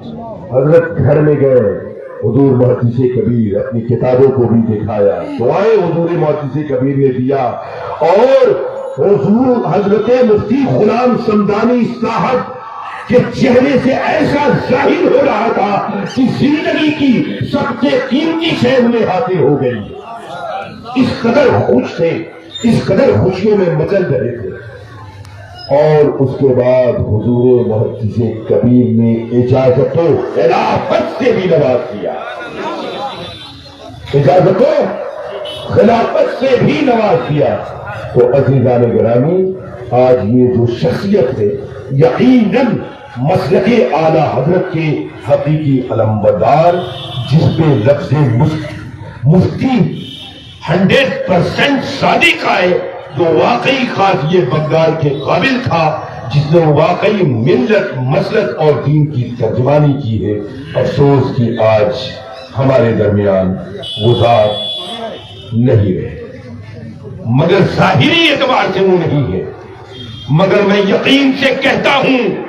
حضرت گھر میں گئے، حضور محتیث کبیر اپنی کتابوں کو بھی دکھایا، دعائیں حضور محتیث کبیر نے دیا، اور حضور حضرت مفتی غلام سمدانی صاحب کے چہرے سے ایسا ظاہر ہو رہا تھا کہ زندگی کی سب سے قیمتی شہر میں حاصل ہو گئی۔ اس قدر خوش تھے، اس قدر خوشیوں میں مچل رہے تھے۔ اور اس کے بعد حضور محدث کبیر نے اجازت و خلافت سے بھی نواز دیا اجازت و خلافت سے بھی نواز دیا تو عزیزان گرامی، آج یہ جو شخصیت ہے، یقیناً مسلک اعلی حضرت کے حقیقی علم بدار جس پہ لفظ مفتی ہنڈریڈ پرسینٹ صادق آئے تو واقعی خاص یہ بنگال کے قابل تھا جس نے واقعی ملت، مسلط اور دین کی ترجمانی کی ہے۔ افسوس کی آج ہمارے درمیان وہ ذات نہیں رہے۔ مگر ظاہری اعتبار سے وہ نہیں ہے۔ مگر میں یقین سے کہتا ہوں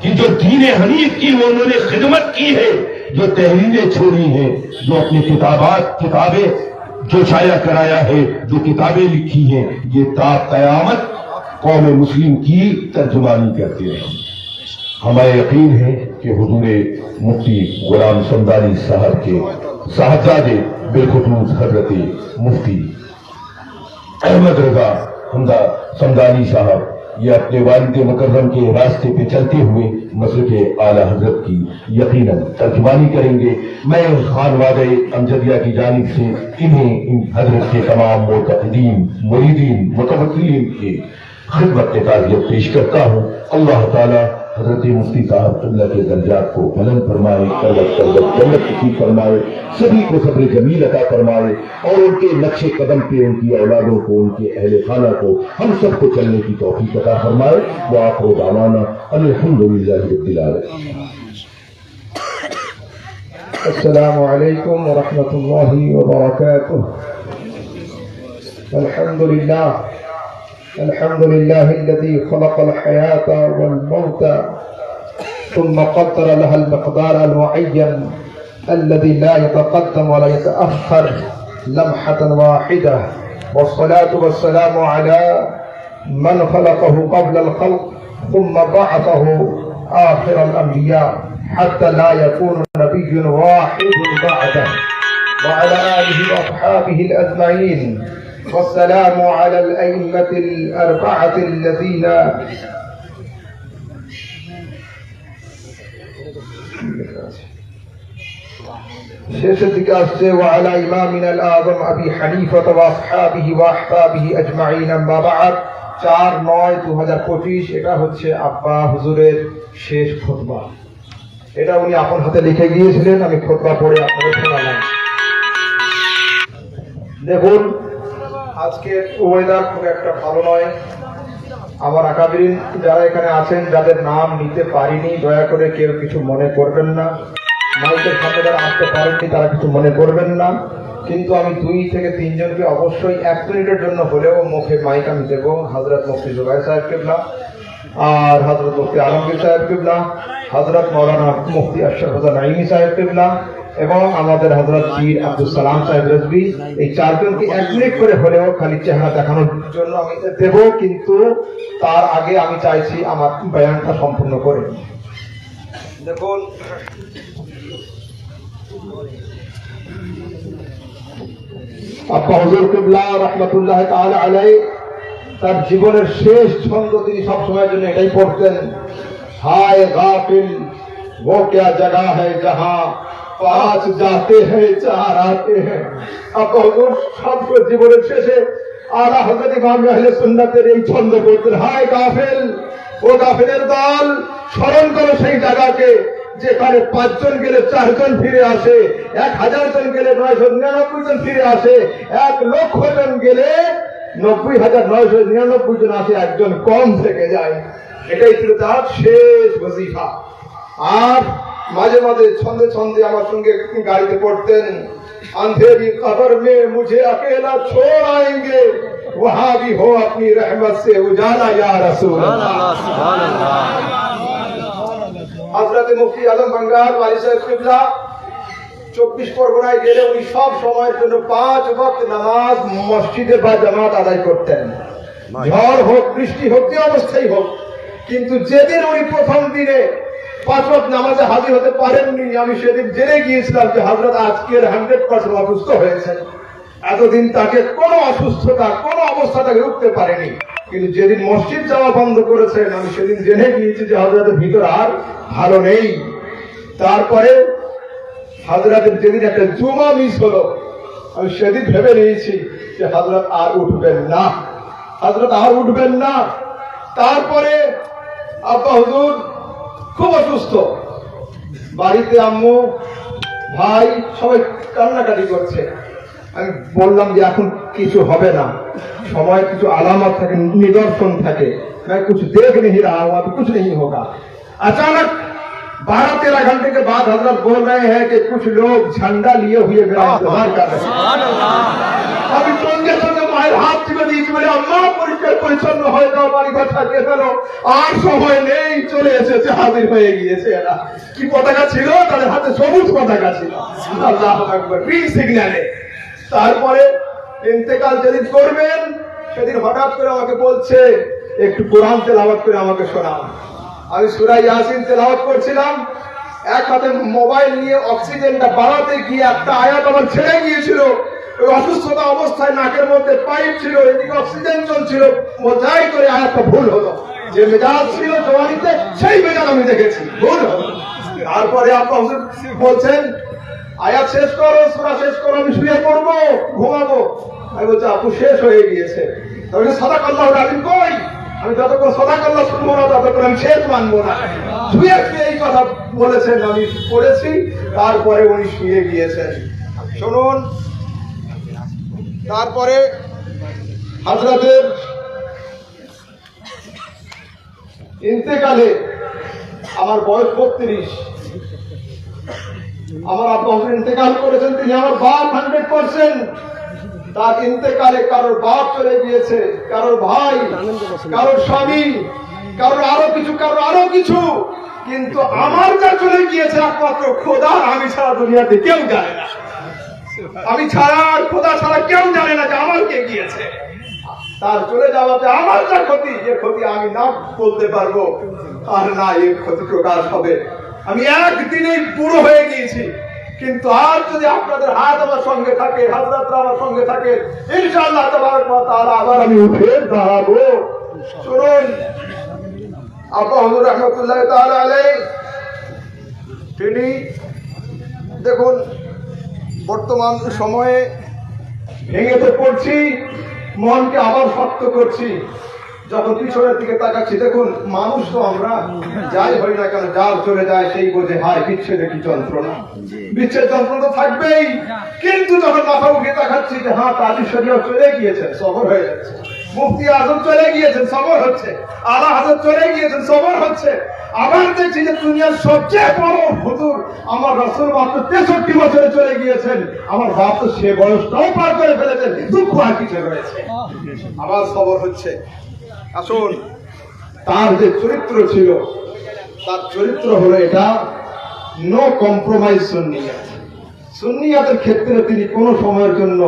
کہ جو دین حنیف کی وہ انہوں نے خدمت کی ہے، جو تحریریں چھوڑی ہیں، جو اپنی کتابات، کتابیں جو شائع کرایا ہے، جو کتابیں لکھی ہیں، یہ تا قیامت قوم مسلم کی ترجمانی کرتے ہیں ہمارے یقین ہے کہ حضور مفتی غلام سمدانی صاحب کے صاحبزادے بالخصوص حضرت مفتی احمد رضا سمدانی صاحب یہ اپنے والد مکرم کے راستے پہ چلتے ہوئے مسجد اعلیٰ حضرت کی یقیناً ترجمانی کریں گے۔ میں اس خان واضح امجدیہ کی جانب سے انہیں ان حضرت کے تمام متقدین مریدین متوقعین کے خدمت کے تعزیت پیش کرتا ہوں۔ اللہ تعالیٰ حضرت مفتی صاحب اللہ کے درجات کو بلند فرمائے قلت قلت جنت کسی فرمائے، سبھی کو صبر جمیل عطا فرمائے اور ان کے نقش قدم پہ ان کی اولادوں کو، ان کے اہل خانہ کو ہم سب کو چلنے کی توفیق عطا فرمائے۔ وہ آپ کو دعوانا الحمدللہ رب العالمین۔ السلام علیکم ورحمۃ اللہ وبرکاتہ۔ الحمدللہ۔ الحمد لله الذي خلق الحياة والموت ثم قدر لها المقدار المعين الذي لا يتقدم ولا يتأخر لمحة واحدة. والصلاة والسلام على من خلقه قبل الخلق ثم بعثه آخر الأنبياء حتى لا يكون نبي واحد بعده. وعلى آله وأصحابه الأجمعين والسلام على الأئمة الأربعة الذين শেষের দিকে আসছে وعلى إمامنا الأعظم أبي حنيفة وأصحابه وأحبابه أجمعين أما بعد চার নয় দু হাজার পঁচিশ এটা হচ্ছে আব্বা হুজুরের শেষ খোদবা এটা উনি আপন হাতে লিখে গিয়েছিলেন আমি খোদবা পড়ে আপনাদের শোনালাম দেখুন আজকের ওয়েদার খুব একটা ভালো নয়। আমার আকাবিরিন, যারা এখানে আছেন, যাদের নাম নিতে পারিনি, দয়া করে কেউ কিছু মনে করবেন না। মাইকের সামনে যারা আসতে পারেননি, তারা কিছু মনে করবেন না। কিন্তু আমি দুই থেকে তিনজনকে অবশ্যই এক মিনিটের জন্য হলেও মুখে মাইক আমি দেবো। হজরত মুফতি জুবাই সাহেব কেবলা আর হজরত মুফতি আলমগীর সাহেব কেবলা হজরত মৌলানা মুফতি আশরফ হাসান সাহেব কেবলা এবং আমাদের হজরত পীর আব্দুল সালাম সাহেব রজবি এই চারজনকে এক মিনিট করে হলেও খালি চেহারা দেখানোর জন্য আমি দেব কিন্তু তার আগে আমি চাইছি আমার বয়ানটা সম্পূর্ণ করে দেখুন আব্বা হজর কিবলা রহমতুল্লাহ তাআলা আলাই তার জীবনের শেষ ছন্দ তিনি সবসময়ের জন্য এটাই পড়তেন হায় গাফিল वो क्या जगह है जहाँ পাঁচ যাতে हैं চার আতে হজর সব জীবনের শেষে আলা হজরত ইমাম সুন্নাতের এই ছন্দ পড়তেন, হায় গাফিল, ও গাফিলের দল, স্মরণ করো সেই জায়গাকে যেখানে পাঁচজন গেলে চারজন ফিরে আসে, এক হাজার জন গেলে নয়শো নিরানব্বই জন ফিরে আসে, এক লক্ষ জন গেলে নব্বই হাজার নয়শো নিরানব্বই জন আসে, একজন কম থেকে যায়। এটাই ছিল তার শেষ বজিফা আর মাঝে মাঝে ছন্দে ছন্দে আমার সঙ্গে গাড়িতে পড়তেন अंधेरी कब्र में मुझे अकेला छोड़ आएंगे वहां भी हो अपनी रहमत से उजाला या रसूल अल्लाह হজরত মুফতি আলম বাঙ্গাল ওয়ালি সাহেব কিবলা চব্বিশ পরগনায় গেলে উনি সব সময়ের জন্য পাঁচ ওয়াক্ত নামাজ মসজিদে বা জামাত আদায় করতেন ঝড় হোক বৃষ্টি হোক যে অবস্থায় হোক কিন্তু যেদিন উনি প্রথম দিনে পাঁচ নামাজে হাজির হতে পারেননি। আমি সেদিন জেনে গিয়েছিলাম যে হজরত আজকের হান্ড্রেড পার্সেন্ট অসুস্থ হয়েছেন এতদিন তাকে কোনো অসুস্থতা, কোনো অবস্থা তাকে উঠতে পারেনি। কিন্তু যেদিন মসজিদ যাওয়া বন্ধ করেছেন, আমি সেদিন জেনে গিয়েছি যে হজরতের ভিতর আর ভালো নেই। তারপরে হাজরাতের যেদিন একটা জুমা মিস হলো, আমি সেদিন ভেবে নিয়েছি যে হাজরত আর উঠবেন না। হাজরত আর উঠবেন না। তারপরে আব্বা হুজুর খুব অসুস্থ বাড়িতে আম্মু ভাই সবাই কান্নাকাটি করছে আমি বললাম যে এখন কিছু হবে না সময় কিছু আলামত থাকে निदर्शन থাকে मैं कुछ देख नहीं रहा हूं अभी कुछ नहीं होगा अचानक बारह तेरह घंटे के बाद हजरत बोल रहे हैं कि कुछ लोग झंडा लिए हुए मेरा इंतजार कर रहे हैं আমি সঙ্গে সঙ্গে মায়ের হাত টিপে দিয়েছি বলে আম্মা পরিষ্কার পরিচ্ছন্ন হয়ে যাও, বাড়ি ঘর সাজিয়ে ফেলো। আর সময় নেই, চলে এসেছে, হাজির হয়ে গিয়েছে এরা। কি পতাকা ছিল? তাদের হাতে সবুজ পতাকা ছিল। আল্লাহ গ্রিন সিগন্যালে তারপরে ইন্তেকাল যেদিন করবেন, সেদিন হঠাৎ করে আমাকে বলছে, একটু কোরআন তেলাওয়াত করে আমাকে শোনাও। আমি সুরাই ইয়াসিন তেলাওয়াত করছিলাম। এক হাতে মোবাইল নিয়ে অক্সিজেনটা বাড়াতে গিয়ে একটা আয়াত আমার ছেড়ে গিয়েছিল। অসুস্থতা অবস্থায় নাকের মধ্যে পাইপ ছিল, এদিকে অক্সিজেন চলছিল মজাই করে আয়াতটা ভুল হলো। যে মেজাজ ছিল জওয়ানিতে সেই মেজাজ আমি দেখেছি, ভুল হলো। তারপরে আপা হুজুর বলছেন, আয়াত শেষ করো, সুরা শেষ করো, আমি শুয়ে পড়ব, ঘুমাবো। আমি বলছি, আপু, শেষ হয়ে গিয়েছে। তবে সদা কাল্লাহ আমি কই? আমি যতক্ষণ সদা কাল্লাহ শুনব না, ততক্ষণ আমি শেষ মানবো না। শুয়ে শুয়ে এই কথা বলেছেন, আমি পড়েছি, তারপরে উনি শুয়ে গিয়েছেন। শুনুন তারপরে হাজরাতের ইন্তেকালে আমার বয়স বত্রিশ। আমার আব্বা ইন্তেকাল করেছেন, তিনি আমার বাপ হান্ড্রেড পার্সেন্ট তার ইন্তেকালে কারোর বাপ চলে গিয়েছে, কারোর ভাই, কারোর স্বামী, কারোর আরও কিছু, কারোর আরও কিছু। কিন্তু আমার যা চলে গিয়েছে একমাত্র খোদা আর আমি ছাড়া দুনিয়াতে কেউ যায় না। আমি ছাড়া আর খোদা ছাড়া কেউ জানে না যে আমার কে গিয়েছে। তার চলে যাওয়াতে আমার যা ক্ষতি যে ক্ষতি আমি না বলতে পারব। আর না এর ক্ষতি প্রকাশ হবে। আমি একদিনেই বুড়ো হয়ে গিয়েছি। কিন্তু আর যদি আপনাদের হাত আমার সঙ্গে থাকে হাজরাতরা আমার সঙ্গে থাকে, ইনশাআল্লাহ তাআলা আবার আমি উঠে দাঁড়াবো। শুনুন আব্বা হুজুর রহমতুল্লাহ আলাইহি, তিনি দেখুন বর্তমান সময়ে ভেঙে তো পড়ছি মনকে আবার শক্ত করছি। যখন পিছনের দিকে তাকাচ্ছি দেখুন মানুষ তো আমরা যাই হই না কেন যার চলে যায় সেই বোঝে হায় বিচ্ছেদে কি যন্ত্রণা? বিচ্ছেদ যন্ত্রণা তো থাকবেই। কিন্তু যখন মাথা উঠে তাকাচ্ছি যে হ্যাঁ কাজী শরীয় চলে গিয়েছেন সবর হয়ে যাচ্ছে। মুফতি আজম চলে গিয়েছেন সবর হচ্ছে। আলা হাজর চলে গিয়েছেন সবর হচ্ছে। আবার দেখছি যে দুনিয়ার সবচেয়ে বড় হুজুর আমার রসুল মাত্র তেষট্টি বছরে চলে গিয়েছেন। আমার বাপ তো সে বয়সটাও পার করে ফেলেছেন, দুঃখ আর কিছু রয়েছে। আবার খবর হচ্ছে, আসুন, তার যে চরিত্র ছিল, তার চরিত্র হলো এটা নো কম্প্রোমাইজ সুন্নিয়াত। সুন্নিয়াতের ক্ষেত্রে তিনি কোনো সময়ের জন্য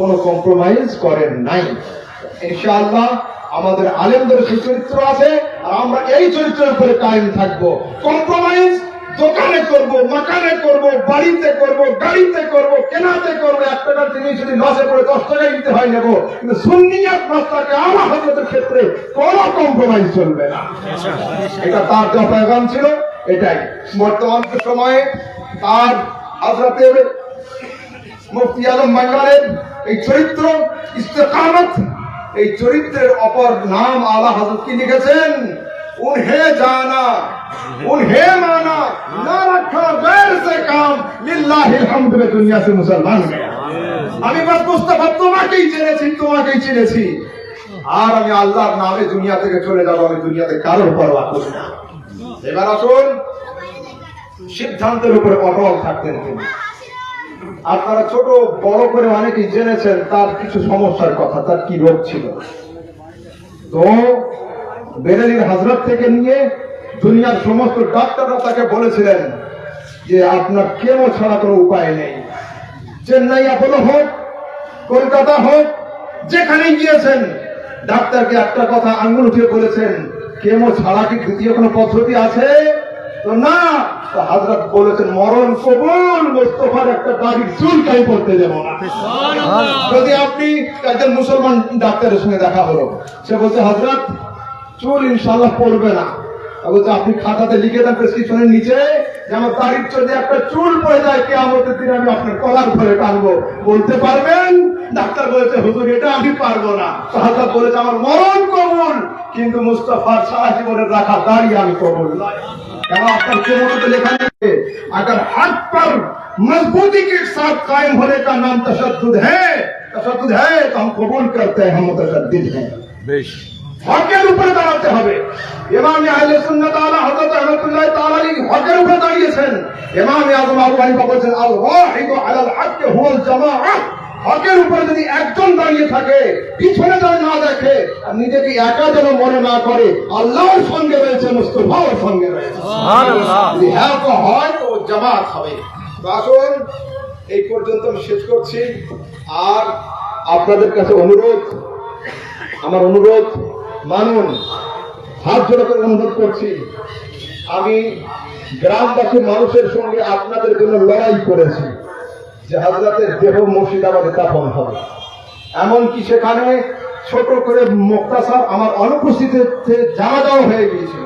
কোনো কম্প্রোমাইজ করেন নাই। ইনশাআল্লাহ আমাদের আলেমদের সেই চরিত্র আছে, আর আমরা এই চরিত্রের উপরে কায়েম থাকব। কম্প্রোমাইজ দোকানে করব, মাকানে করব, বাড়িতে করব, গাড়িতে করব, কেনাতে করব। এক টাকার জিনিস যদি লসে করে দশ টাকায় দিতে হয়, নেব। কিন্তু সুন্নিয়াত মাস্টারকে আমার হজরতের ক্ষেত্রে কোনো কম্প্রোমাইজ চলবে না। এটা তার যা পেগাম ছিল, এটাই। বর্তমান সময়ে তার হজরতের মুফতি আলম বাঙ্গালের এই চরিত্র, ইস্তেকামত এই চরিত্রের অপর নাম আলা হাজত কি লিখেছেন? উনহে জানা উনহে মানা না রাখা গের সে কাম লিল্লাহিল হামদু দুনিয়া সে মুসলমান আমি বাস মুস্তাফা তোমাকেই জেনেছি তোমাকেই চিনেছি। আর আমি আল্লাহর নামে দুনিয়া থেকে চলে যাব আমি দুনিয়াতে কারোর পরোয়া করি না। এবার আসুন সিদ্ধান্তের উপরে অটল থাকতেন তিনি। আপনারা ছোট, বড় করে অনেকেই জেনেছেন তার কিছু সমস্যার কথা, তার কি রোগ ছিল। তো বেরেলির হাজরত থেকে নিয়ে দুনিয়ার সমস্ত ডাক্তাররা তাকে বলেছিলেন যে, আপনার কেমো ছাড়া কোনো উপায় নেই। চেন্নাই আপলো হোক, কলকাতা হোক, যেখানেই গিয়েছেন, ডাক্তারকে একটা কথা আঙ্গুল উঠিয়ে বলেছেন, কেমো ছাড়া কি দ্বিতীয় কোনো পদ্ধতি আছে? তো না হাজরত বলেছেন মরণ কবুল মোস্তফার একটা দাড়ির চুল কাই করতে দেব না। যদি আপনি একজন মুসলমান ডাক্তারের সঙ্গে দেখা হলো সে বলছে হজরত চুল ইনশাল্লাহ পড়বে না। বলছে আপনি খাতাতে লিখে দেন প্রেসক্রিপশনের নিচে যে আমার তারিখ যদি একটা চুল পড়ে যায় কে আমাদের দিন আমি আপনার কলার ধরে টানবো। বলতে পারবেন? ডাক্তার বলেছে হুজুর এটা আমি পারব না। তো হাজরত বলেছে আমার মরণ কবুল কিন্তু মুস্তফার সারা জীবনের রাখা দাঁড়িয়ে আমি কবুল নয়। কেন আপনার কেমতে লেখা है अगर हक पर मजबूती के साथ कायम होने का नाम तशद्दुद है तशद्दुद है तो हम कबूल करते हैं हम मुतशद्दिद हैं বেশ হকের উপরে দাঁড়াতে হবে ইমাম আহলে সুন্নাত আলা হযরত রাহমাতুল্লাহ তাআলা আলী হকের উপরে দাঁড়িয়েছেন ইমাম আযম আবু হানিফা বলেছেন আল ওয়াহিদু আলাল হক হুয়াল জামাআহ হকের উপরে যদি একজন দাঁড়িয়ে থাকে পিছনে যেন না দেখে আর নিজেকে একা যেন মনে না করে আল্লাহর সঙ্গে রয়েছে মুস্তফার সঙ্গে রয়েছে। যদি হ্যাঁ তো হয় তো ও জামাত হবে। তো আসুন এই পর্যন্ত আমি শেষ করছি। আর আপনাদের কাছে অনুরোধ আমার অনুরোধ মানুন হাত জোড়ো করে অনুরোধ করছি। আমি গ্রামবাসী মানুষের সঙ্গে আপনাদের জন্য লড়াই করেছি। যে হাজরাতের দেহ মুর্শিদাবাদে দাফন হবে। এমনকি সেখানে ছোট করে মোক্তাসার আমার অনুপস্থিতিতে জানা যাওয়া হয়ে গিয়েছিল।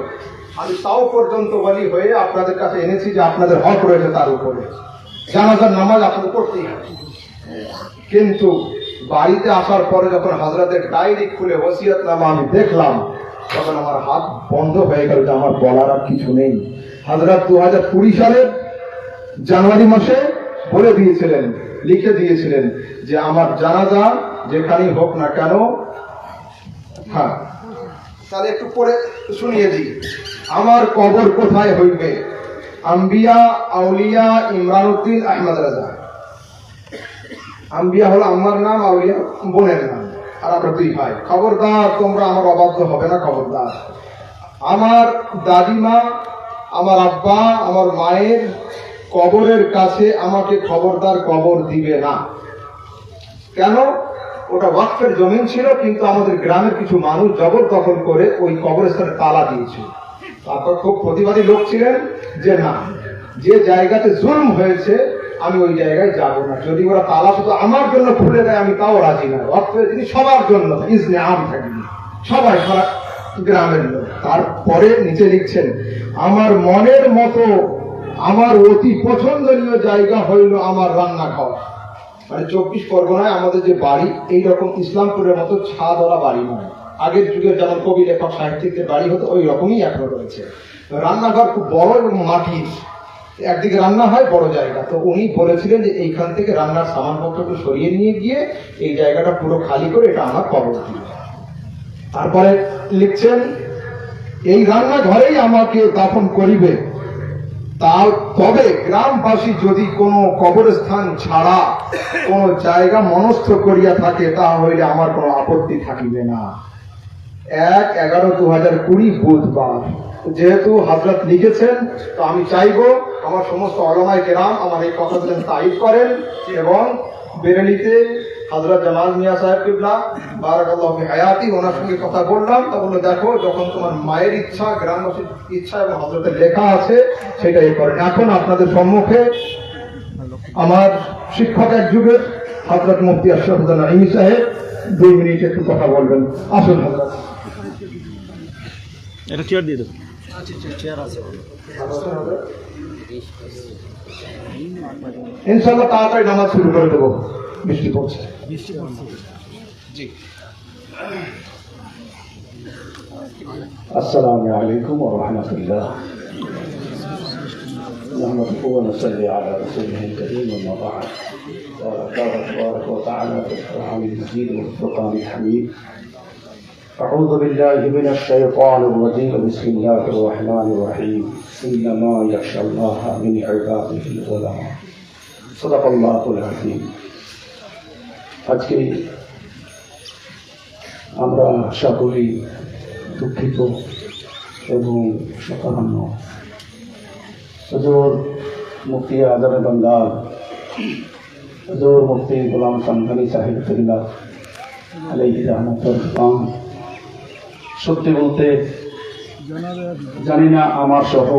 আমি তাও পর্যন্ত বলি হয়ে আপনাদের কাছে এনেছি যে আপনাদের হক রয়েছে তার উপরে। জানাজার নামাজ আপনাদের করতেই হবে। কিন্তু বাড়িতে আসার পরে যখন হাজরাতের ডায়েরি খুলে ওসিয়ত নামা আমি দেখলাম, তখন আমার হাত বন্ধ হয়ে গেল যে আমার বলার আর কিছু নেই। হাজরাত দু হাজার কুড়ি সালের জানুয়ারি মাসে বলে দিয়েছিলেন, লিখে দিয়েছিলেন যে আমার জানাজা যেখানেই হোক না কেন হ্যাঁ। তাহলে একটু পরে শুনিয়ে দিই। আমার কবর কোথায় হইবে? আম্বিয়া, আউলিয়া ইমরান উদ্দিন আহমদ রাজা। আম্বিয়া হলো আমার নাম, আউলিয়া বোনের নাম। আর আমরা দুই ভাই। খবরদার, তোমরা আমার অবাধ্য হবে না, খবরদার। আমার দাদিমা, আমার আব্বা, আমার মায়ের কবরের কাছে আমাকে খবরদার কবর দিবে না। কেন? ওটা ওয়াকফের জমিন ছিল, কিন্তু আমাদের গ্রামের কিছু মানুষ জবরদখল করে ওই কবরস্থানে তালা দিয়েছিল। তারপর খুব প্রতিবাদী লোক ছিলেন যে, না, যে জায়গাতে জুলম হয়েছে, আমি ওই জায়গায় যাব না। যদি ওরা তালা শুধু আমার জন্য খুলে দেয়, আমি তাও রাজি না। ওয়াকফের জিনিস সবার জন্য ইজনে আম থাকবে। সবাই সারা গ্রামের লোক। তারপরে নিচে লিখছেন, আমার মনের মতো আমার অতি পছন্দনীয় জায়গা হইল আমার রান্না খাওয়া মানে চব্বিশ পরগনায় আমাদের যে বাড়ি এই রকম ইসলামপুরের মতো ছাদওয়ালা বাড়ি নয়। আগের যুগের যেমন কবি লেখক, সাহিত্যিকদের বাড়ি হতো, ওই রকমই এখনও রয়েছে। রান্নাঘর খুব বড় এবং মাটির একদিকে রান্না হয়, বড় জায়গা। তো উনি বলেছিলেন যে এইখান থেকে রান্নার সামানপত্রকে সরিয়ে নিয়ে গিয়ে এই জায়গাটা পুরো খালি করে এটা আমার দিল তারপরে লিখছেন, এই রান্নাঘরেই আমাকে দাফন করিবে। তার তবে গ্রামবাসী যদি কোনো কবরস্থান ছাড়া কোনো জায়গা মনস্থ করিয়া থাকে তা হইলে আমার কোনো আপত্তি থাকিবে না। এক এগারো দু হাজার কুড়ি বুধবার। যেহেতু হাজরত লিখেছেন, তো আমি চাইব আমার সমস্ত অলমায় কেরাম আমার এই কথা যেন তারিফ করেন এবং বেরেলিতে হজরত জামাল মিয়া সাহেব কিবলা বারাকাল্লাহ হায়াতি ওনার সঙ্গে কথা বললাম তা বলল দেখো যখন তোমার মায়ের ইচ্ছা গ্রামবাসীর ইচ্ছা এবং হজরতের লেখা আছে সেটা এ করেন। এখন আপনাদের সম্মুখে আমার শিক্ষক এক যুগের হজরত মুফতি আশরাফুদ্দান ইমি সাহেব দুই মিনিট একটু কথা বলবেন। আসুন হজরত এটা চেয়ার দিয়ে দেবো। ইনশাল্লাহ তাড়াতাড়ি নামাজ শুরু করে দেবো। বৃষ্টি পড়ছে السلام عليكم ورحمة الله نحمده ونصلي على رسوله الكريم وما بعد قال تبارك وتعالى في القرآن المجيد والفرقان الحميد أعوذ بالله من الشيطان الرجيم بسم الله الرحمن الرحيم إنما يخشى الله من عباده العلماء صدق الله العظيم আজকে আমরা সকলেই দুঃখিত এবং সকান্ন হজুর মুফতি আজম বঙ্গাল হজুর মুফতি গোলাম সামদানি সাহেব ফিল্লা আলাইহি রহমতুল খান সত্যি বলতে জানি না আমার সহ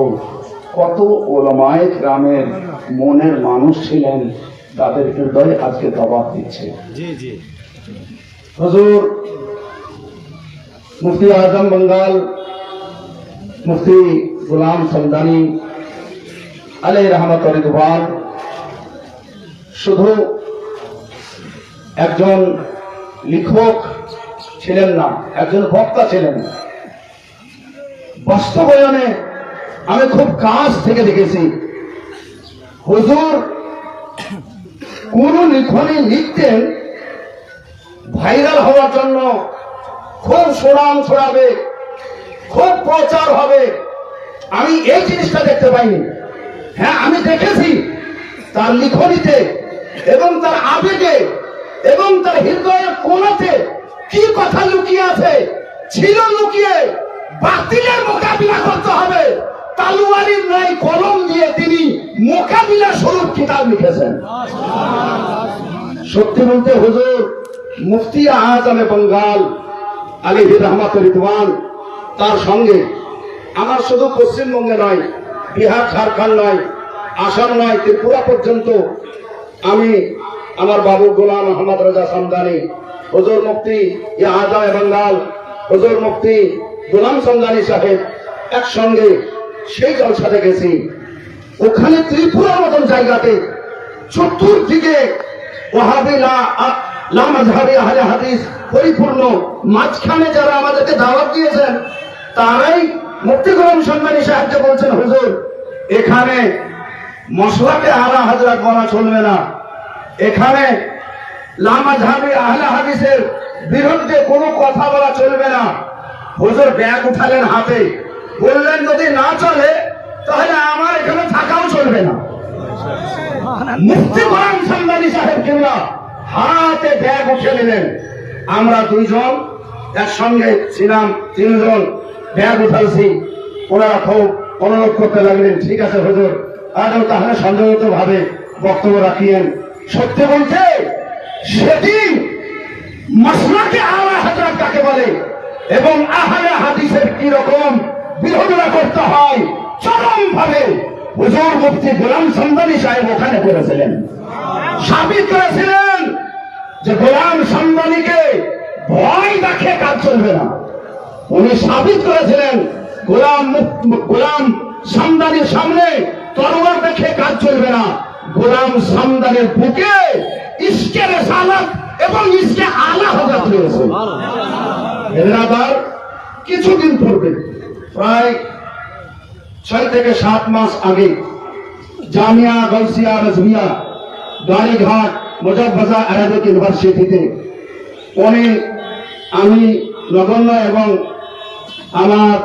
কত ওলামায় গ্রামের মনের মানুষ ছিলেন। তাদের হৃদয়ে আজকে জবাব দিচ্ছে। হজুর মুফতি আজম বঙ্গাল মুফতি গুলাম সমদানি আলাই রহমত রিদওয়ান শুধু একজন লেখক ছিলেন না একজন বক্তা ছিলেন। বাস্তবায়নে আমি খুব কাছ থেকে দেখেছি হুজুর কোন লিখনে লিখতেন ভাইরাল হওয়ার জন্য খুব সুনাম ছড়াবে, খুব প্রচার হবে। আমি এই জিনিসটা দেখতে পাইনি। হ্যাঁ আমি দেখেছি তার লিখনিতে এবং তার আবেগে এবং তার হৃদয়ের কোনাতে কি কথা লুকিয়ে আছে। ছিল লুকিয়ে বাতিলের মোকাবিলা করতে হবে। তালুয়ারির ন্যায় কলম মোকাবিলা স্বরূপ কিতাব লিখেছেন। সত্যি বলতে হুজুর, মুফতি আজমে বঙ্গাল, আলী রহমাত রিদওয়ান, তার সঙ্গে আমার শুধু পশ্চিমবঙ্গে নয়, বিহার, ঝাড়খণ্ড নয়, আসাম নয়, ত্রিপুরা পর্যন্ত আমি আমার বাবু গোলাম আহমদ রাজা সামদানি হজুর মুক্তি ইয়া আজম বঙ্গাল, হজুর মুক্তি গোলাম সামদানি সাহেব একসঙ্গে সেই জলসাতে গেছি। ওখানে ত্রিপুরার মতন জায়গাতে। চতুর্দিকে হাদিস পরিপূর্ণ। মাঝখানে যারা আমাদেরকে দাওয়াত দিয়েছেন, তারাই মুক্তি গোলাম সম্মানী সাহায্য বলছেন হুজুর, এখানে মশলাকে আলা হাজরা করা চলবে না। এখানে লামা ঝাবি আহলে হাদিসের বিরুদ্ধে কোনো কথা বলা চলবে না। হুজুর, ব্যাগ উঠালেন হাতে। বললেন, যদি না চলে তাহলে আমার এখানে থাকাও চলবে না। মুফতি গোলাম সামদানি সাহেব কিংবা হাতে ব্যাগ উঠে নিলেন। আমরা দুইজন, একসঙ্গে ছিলাম তিনজন, ব্যাগ উঠালছি ওনারা খুব অনুরোধ করতে লাগলেন, ঠিক আছে হুজুর। আরও তাহলে সংযত ভাবে বক্তব্য রাখিয়েন। সত্যি বলতে সেদিন মশলাকে আলা হাজরাত কাকে বলে? এবং আহলে হাদিসের কি রকম বিরোধিতা করতে হয়? চরম ভাবে হুজুর মুফতি গোলাম সন্দানি সাহেব ওখানে করেছিলেন। সাবিত করেছিলেন যে গোলাম সন্দানিকে ভয় দেখে কাজ চলবে না। উনি সাবিত করেছিলেন, গোলাম গোলাম সামদানির সামনে তরোয়ার দেখে কাজ চলবে না। গোলাম সামদানের বুকে ইস্কের সালাত এবং ইস্কে আলা হজরত রয়েছে। কিছুদিন পূর্বে, প্রায় ছয় থেকে সাত মাস আগে জামিয়া গলসিয়া রজমিয়া গাড়িঘাট মুজফফা আরাবিক ইউনিভার্সিটিতে। উনি আমি নগণ্য এবং আমার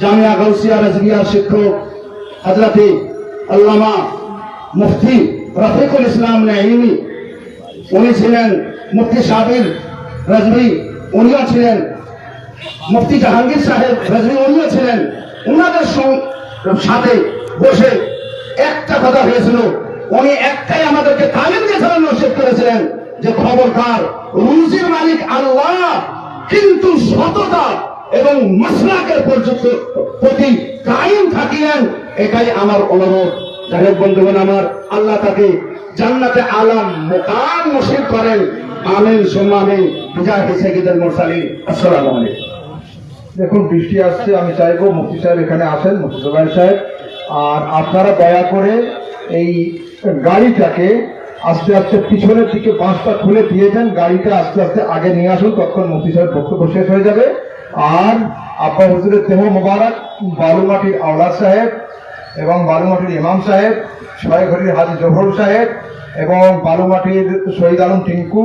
জামিয়া গলসিয়া রজমিয়া শিক্ষক হজরতে আল্লামা মুফতি রফিকুল ইসলাম নাইমি, উনি ছিলেন মুফতি সাবির রজবি, উনিও ছিলেন মুফতি জাহাঙ্গীর সাহেব রজবি, উনিও ছিলেন। ওনাদের সাথে বসে একটা কথা হয়েছিল। উনি একটাই আমাদেরকে তালিম দিয়েছিলেন নসিব করেছিলেন যে খবরদার, রুজির মালিক আল্লাহ, কিন্তু সততা এবং মাসলাকের পর্যন্ত প্রতি কায়েম থাকিলেন, এটাই আমার অনুরোধ। যাই বন্ধুগণ, আমার আল্লাহ তাকে জান্নাতে আলাম মোকাম নসিব করেন। আমিন, সুম্মা আমিন। বিজয় মোরসালিন। আসসালামু আলাইকুম। দেখুন, বৃষ্টি আসছে, আমি চাইব মুফতি সাহেব এখানে আসেন, মুফতি জুবাইর সাহেব। আর আপনারা দয়া করে এই গাড়িটাকে আস্তে আস্তে পিছনের দিকে বাঁশটা খুলে দিয়ে দেন গাড়িটা আস্তে আস্তে আগে নিয়ে আসুন, তখন মুফতি সাহেব বক্তব্য শেষ হয়ে যাবে। আর আব্বা হুজুরের দেহ মোবারক, বালুমাটির আওলাদ সাহেব এবং বালুমাটির ইমাম সাহেব, ছয়ঘড়ির হাজি জহর সাহেব এবং বালুমাটির শহীদ আলম টিঙ্কু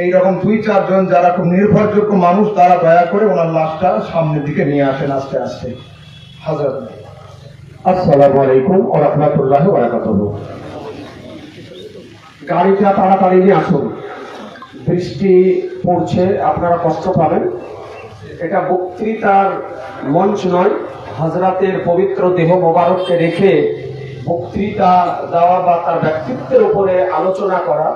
এইরকম দুই, চারজন যারা খুব নির্ভরযোগ্য মানুষ, তারা দয়া করে ওনার লাশটা সামনের দিকে নিয়ে আসেন আস্তে আস্তে। হাজার আসসালামু আলাইকুম ও রহমতুল্লাহ গাড়িটা তাড়াতাড়ি নিয়ে আসুন। বৃষ্টি পড়ছে, আপনারা কষ্ট পাবেন। এটা বক্তৃতার মঞ্চ নয় হাজরাতের পবিত্র দেহ মোবারককে রেখে বক্তৃতা দেওয়া বা তার ব্যক্তিত্বের উপরে আলোচনা করা।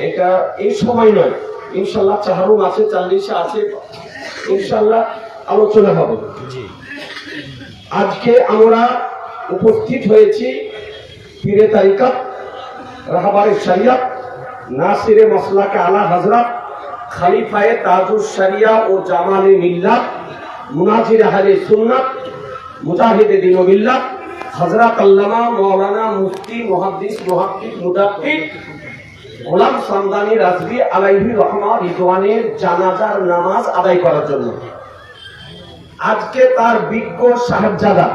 এটা এই সময় নয়। ইনশাল্লাহ চাহারুম আছে চাল্লিশে আছে। ইনশাল্লাহ আলোচনা হবে। আজকে আমরা উপস্থিত হয়েছি পীরে তারিকাত রাহবারে শরিয়ত নাসিরে মসলাকে আলা হজরত খালিফায়ে তাজুর শরিয়া ও জামানে মিল্লাত মুনাজির আহলে সুন্নাত মুজাহিদে দিন ও মিল্লাত হজরত আল্লামা মৌলানা মুফতি মুহাদ্দিস মুহাক্কিক মুদাক্কিক গোলাম সামদানি রাজবি আলাইহি রহমা রিদওয়ানের জানাজার নামাজ আদায় করার জন্য। আজকে তার বিজ্ঞ সাহেবজাদা,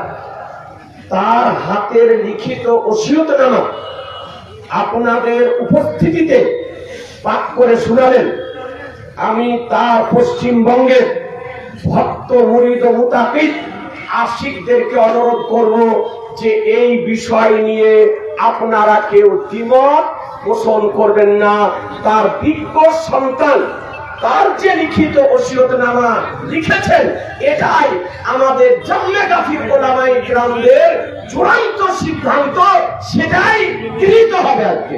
তার হাতের লিখিত ওসিয়তনামা আপনাদের উপস্থিতিতে পাঠ করে শোনালেন। আমি তার পশ্চিমবঙ্গের ভক্ত মুরিদ মুতাকিদ আশিকদেরকে অনুরোধ করব যে এই বিষয় নিয়ে আপনারা কেউ দ্বিমত পোষণ করবেন না। তার বিজ্ঞ সন্তান তার যে লিখিত ওসিয়তনামা লিখেছেন এটাই আমাদের জন্মে গাফির ওলামাই গ্রামদের চূড়ান্ত সিদ্ধান্ত সেটাই গৃহীত হবে আজকে।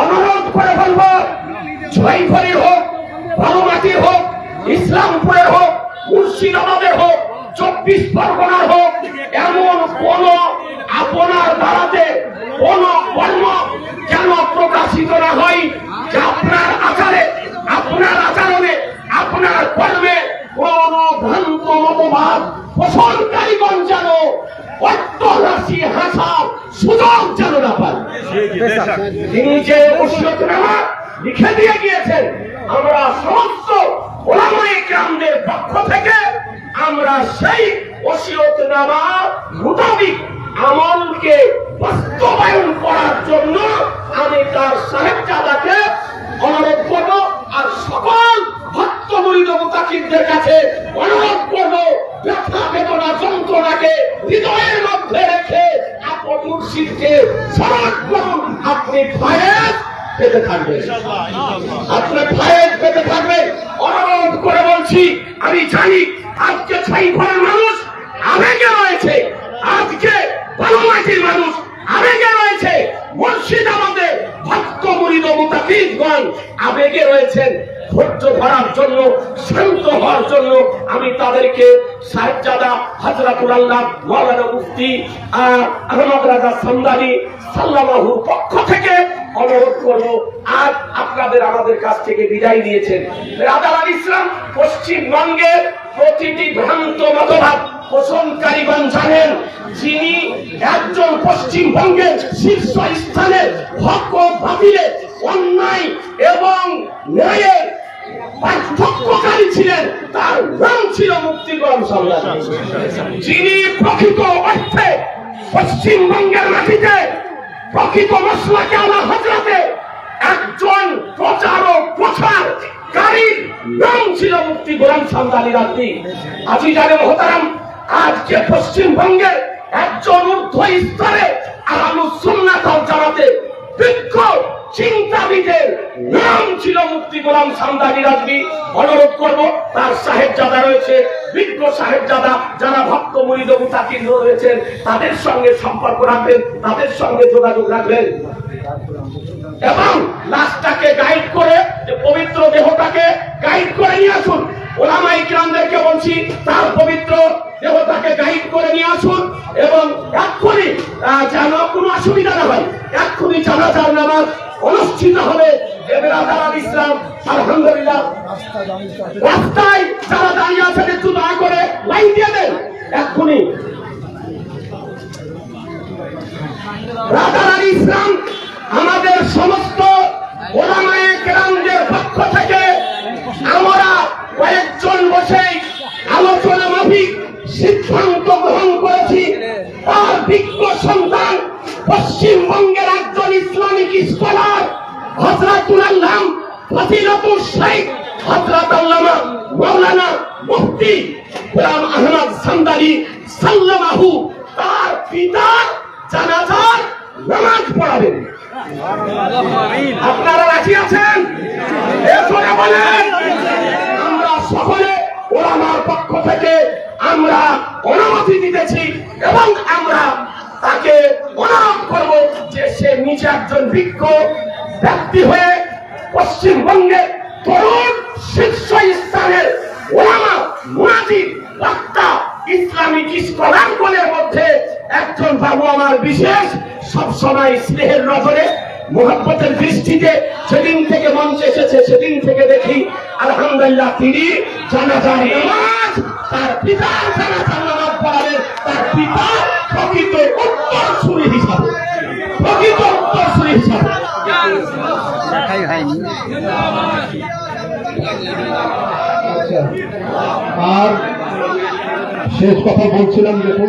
অনুরোধ করে বলব ছয় ঘড়ি হোক ভালো মাটি হোক ইসলামপুরের হোক মুর্শিদাবাদের হোক, চব্বিশ পরগনার হোক, এমন কোন আপনার দ্বারাতে, কোন কর্ম যেন প্রকাশিত না হয় যে আপনার আচারে, আপনার আচরণে, আপনার কর্মে কোন ভ্রান্ত মতবাদ পোষণকারীগণ যেন অট্টরাশি হাসার সুযোগ যেন না পায়। তিনি যে লিখে দিয়ে গিয়েছেন, আমরা সমস্ত ওলামায়ে গ্রামদের পক্ষ থেকে আমরা সেই ওসিয়তনামা মোতাবিক আমলকে বাস্তবায়ন করার জন্য আমি তার সাহেবজাদাকে অনুরোধ করব আর সকল ভক্ত মুরিদ মুতাকিবদের কাছে অনুরোধ করব ব্যথা বেদনা যন্ত্রণাকে হৃদয়ের মধ্যে রেখে আপন মুর্শিদকে করুন আপনি ফায়েজ পেতে থাকবেন আপনার ফায়েজ পেতে থাকবেন অনুরোধ করে বলছি আমি জানি আজকে ছয় ঘরের মানুষ আবেগে রয়েছে। আজকে বাংলাদেশের মানুষ আবেগে রয়েছে। মুর্শিদাবাদে ভক্ত মুরিদ মুতাকিদগণ আবেগে রয়েছেন। ধৈর্য ধরার জন্য শান্ত হওয়ার জন্য আমি তাদেরকে সাহেবজাদা হাজরাতুল আল্লাহ মৌলানা মুফতি আহ, আহমদ রাজা সান্দানি সাল্লামাহুর পক্ষ থেকে অনুরোধ করব, আজ আপনাদের আমাদের কাছ থেকে বিদায় নিয়েছেন। রাজাল আল ইসলাম পশ্চিমবঙ্গের প্রতিটি ভ্রান্ত পোষণকারীগণ জানেন। যিনি একজন পশ্চিমবঙ্গের শীর্ষ স্থানে হক ও অন্যায় এবং ন্যায়ের পার্থক্যকারী ছিলেন, তার নাম ছিল মুক্তিগণ সাল্লাহ যিনি প্রকৃত অর্থে পশ্চিমবঙ্গের মাটিতে প্রকৃত মশলাকে আলা হজরতে একজন প্রচারক, প্রচার কারীর নাম ছিল মুক্তি গোলাম সান্দালি রাত্রি আজি জানে হতারাম আজকে পশ্চিমবঙ্গে একজন ঊর্ধ্ব স্তরে আলু সুন্নাত জানাতে বিজ্ঞ চিন্তাবিদের নাম ছিল মুক্তি গোলাম সামদানি রাজবি অনুরোধ করব, তার রয়েছে বিজ্ঞ যারা ভক্ত রয়েছেন, তাদের সঙ্গে সম্পর্ক রাখবেন, তাদের সঙ্গে যোগাযোগ রাখবেন। এবং লাশটাকে গাইড করে পবিত্র দেহটাকে গাইড করে নিয়ে আসুন। ওলামাই গ্রামদেরকে বলছি, তার পবিত্র দেহটাকে গাইড করে নিয়ে আসুন এবং এক্ষুনি যেন কোনো অসুবিধা না হয়, এক্ষুনি জানাজার নামাজ অনুষ্ঠিত হবে ইসলাম, আলহামদুলিল্লাহ। রাস্তায় যারা দাঁড়িয়ে একটু দয়া করে লাইন দিয়ে দেন। এক্ষুনি। ইসলাম আমাদের সমস্ত পক্ষ থেকে আমরা কয়েকজন বসে আলোচনা মাফিক সিদ্ধান্ত গ্রহণ করেছি। তার বিজ্ঞ সন্তান পশ্চিমবঙ্গের একজন ইসলামিক স্কলার হজরতুল আল্লাহ ফজিলতুল শেখ হজরত আল্লামা মৌলানা মুফতি গোলাম আহমদ সান্দারি সাল্লামাহু, তার পিতার জানাজার নামাজ পড়াবেন। আপনারা রাজি আছেন? এরপরে বলেন, আমরা সকলে ওলামার পক্ষ থেকে আমরা অনুমতি দিতেছি এবং আমরা তাকে নিজে একজন বিজ্ঞ ব্যক্তি হয়ে পশ্চিমবঙ্গের তরুণ শীর্ষ স্থানের ওলামা মুনাজির বক্তা ইসলামিক স্কলারগুলোর মধ্যে একজন বাবু আমার বিশেষ সবসময় স্নেহের নজরে মোহাম্মতের দৃষ্টিতে সেদিন থেকে মঞ্চে এসেছে, সেদিন থেকে দেখি আলহামদুলিল্লাহ তিনি জানাজার নামাজ, তার পিতার জানাজার নামাজ পড়াবেন তার পিতা প্রকৃত উত্তর সুরি হিসাবে। প্রকৃত হিসাবে। আচ্ছা আর শেষ কথা বলছিলাম দেখুন